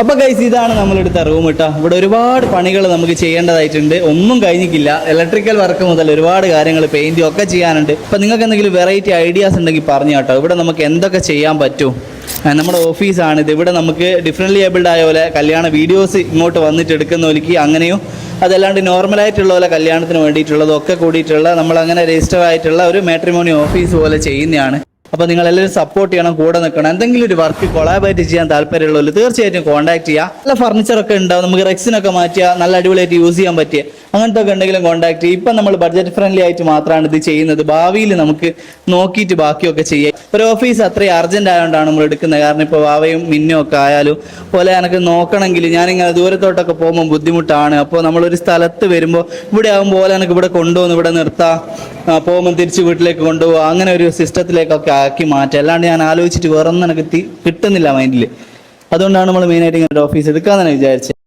അപ്പൊ ഗൈസ് ഇതാണ് നമ്മളെടുത്ത റൂം കേട്ടോ ഇവിടെ ഒരുപാട് പണികൾ നമുക്ക് ചെയ്യേണ്ടതായിട്ടുണ്ട്. ഒന്നും കഴിഞ്ഞിട്ടില്ല. ഇലക്ട്രിക്കൽ വർക്ക് മുതൽ ഒരുപാട് കാര്യങ്ങൾ പെയിന്റും ഒക്കെ ചെയ്യാനുണ്ട്. അപ്പൊ നിങ്ങൾക്ക് എന്തെങ്കിലും വെറൈറ്റി ഐഡിയാസ് ഉണ്ടെങ്കിൽ പറഞ്ഞു കേട്ടോ. ഇവിടെ നമുക്ക് എന്തൊക്കെ ചെയ്യാൻ പറ്റും? നമ്മുടെ ഓഫീസാണ് ഇത് ഇവിടെ നമുക്ക് ഡിഫറെന്റ്ലി ഏബിൾഡ് ആയ പോലെ കല്യാണ വീഡിയോസ് ഇങ്ങോട്ട് വന്നിട്ട് എടുക്കുന്നവർക്ക് അങ്ങനെയും അതല്ലാണ്ട് നോർമലായിട്ടുള്ള പോലെ കല്യാണത്തിന് വേണ്ടിയിട്ടുള്ളതൊക്കെ കൂടിയിട്ടുള്ള നമ്മളങ്ങനെ രജിസ്റ്റർ ആയിട്ടുള്ള ഒരു മാട്രിമോണി ഓഫീസ് പോലെ ചെയ്യുന്നതാണ്. അപ്പോൾ നിങ്ങൾ എല്ലാവരും സപ്പോർട്ട് ചെയ്യണം കൂടെ നിൽക്കണം. എന്തെങ്കിലും ഒരു വർക്ക് കൊളാബറേറ്റ് ചെയ്യാൻ താല്പര്യമുള്ളവർ തീർച്ചയായിട്ടും കോൺടാക്ട് ചെയ്യുക നല്ല ഫർണിച്ചർ ഒക്കെ ഉണ്ടാവും നമുക്ക് റെക്സിനൊക്കെ മാറ്റിയാൽ നല്ല അടിപൊളിയായിട്ട് യൂസ് ചെയ്യാൻ പറ്റിയ. അങ്ങനത്തെ ഒക്കെ ഉണ്ടെങ്കിലും കോൺടാക്ട് ചെയ്യുക ഇപ്പം നമ്മൾ ബഡ്ജറ്റ് ഫ്രണ്ട്ലി ആയിട്ട് മാത്രമാണ് ഇത് ചെയ്യുന്നത്. ഭാവിയിൽ നമുക്ക് നോക്കിയിട്ട് ബാക്കിയൊക്കെ ചെയ്യാം. ഒരു ഓഫീസ് അത്രയും അർജന്റ് ആയതുകൊണ്ടാണ് നമ്മൾ എടുക്കുന്നത്. കാരണം ഇപ്പൊ വാവയും മിന്നും ഒക്കെ ആയാലും പോലെ എനിക്ക് നോക്കണമെങ്കിൽ ഞാനിങ്ങനെ ദൂരത്തോട്ടൊക്കെ പോകുമ്പോൾ ബുദ്ധിമുട്ടാണ്. അപ്പോൾ നമ്മളൊരു സ്ഥലത്ത് വരുമ്പോൾ ഇവിടെ ആകുമ്പോൾ എനിക്ക് ഇവിടെ കൊണ്ടുവന്ന് ഇവിടെ നിർത്താം. പോകുമ്പോൾ തിരിച്ച് വീട്ടിലേക്ക് കൊണ്ടുപോകുക അങ്ങനെ ഒരു സിസ്റ്റത്തിലേക്കൊക്കെ ആക്കി മാറ്റുക അല്ലാണ്ട് ഞാൻ ആലോചിച്ചിട്ട് വേറൊന്നും എനിക്ക് കിട്ടുന്നില്ല മൈൻഡിൽ അതുകൊണ്ടാണ് നമ്മൾ മെയിനായിട്ട് ഇങ്ങനെ ഓഫീസ് എടുക്കാമെന്നാണ് വിചാരിച്ചത്